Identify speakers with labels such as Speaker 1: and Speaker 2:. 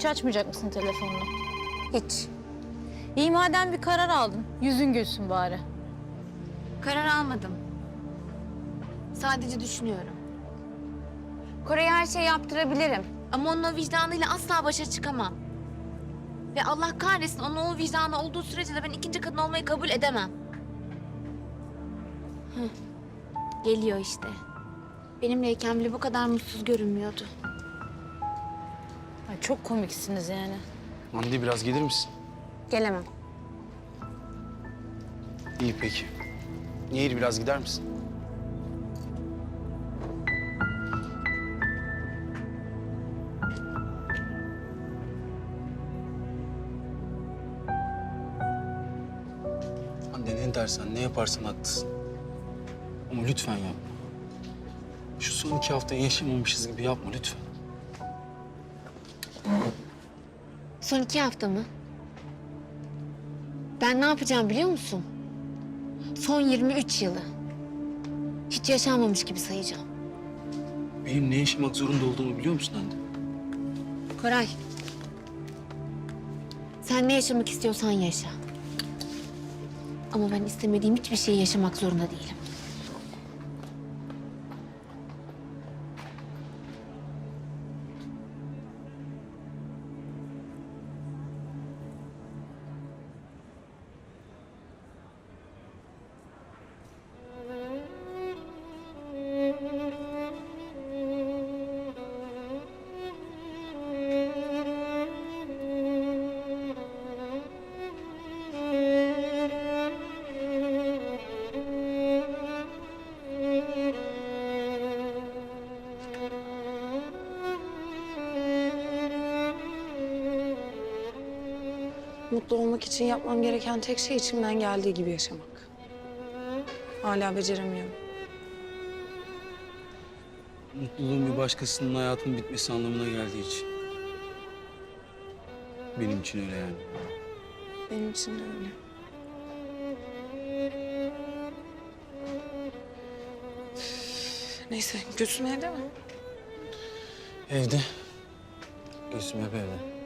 Speaker 1: Hiç açmayacak mısın telefonunu?
Speaker 2: Hiç.
Speaker 1: İyi madem bir karar aldın. Yüzün gülsün bari.
Speaker 2: Karar almadım. Sadece düşünüyorum. Kore'ye her şey yaptırabilirim. Ama onun o vicdanıyla asla başa çıkamam. Ve Allah kahretsin onun o vicdanı olduğu sürece de ben ikinci kadın olmayı kabul edemem. Hıh. Geliyor işte. Benimleyken bile bu kadar mutsuz görünmüyordu.
Speaker 1: Çok komiksiniz yani.
Speaker 3: Hande biraz gelir misin?
Speaker 2: Gelemem.
Speaker 3: İyi peki. Nehir biraz gider misin? Hande ne dersen ne yaparsan haklısın. Ama lütfen yapma. Şu son iki haftayı yaşamamışız gibi yapma lütfen.
Speaker 2: Son iki hafta mı? Ben ne yapacağım biliyor musun? Son 23 yılı. Hiç yaşanmamış gibi sayacağım.
Speaker 3: Benim ne yaşamak zorunda olduğumu biliyor musun Hande?
Speaker 2: Koray. Sen ne yaşamak istiyorsan yaşa. Ama ben istemediğim hiçbir şeyi yaşamak zorunda değilim.
Speaker 4: Mutlu olmak için yapmam gereken tek şey içimden geldiği gibi yaşamak. Hala beceremiyorum.
Speaker 3: Mutluluğun bir başkasının hayatının bitmesi anlamına geldiği için. Benim için öyle yani.
Speaker 4: Benim için de öyle. Neyse, Gülsüm evde mi?
Speaker 3: Evde. Gülsüm hep evde.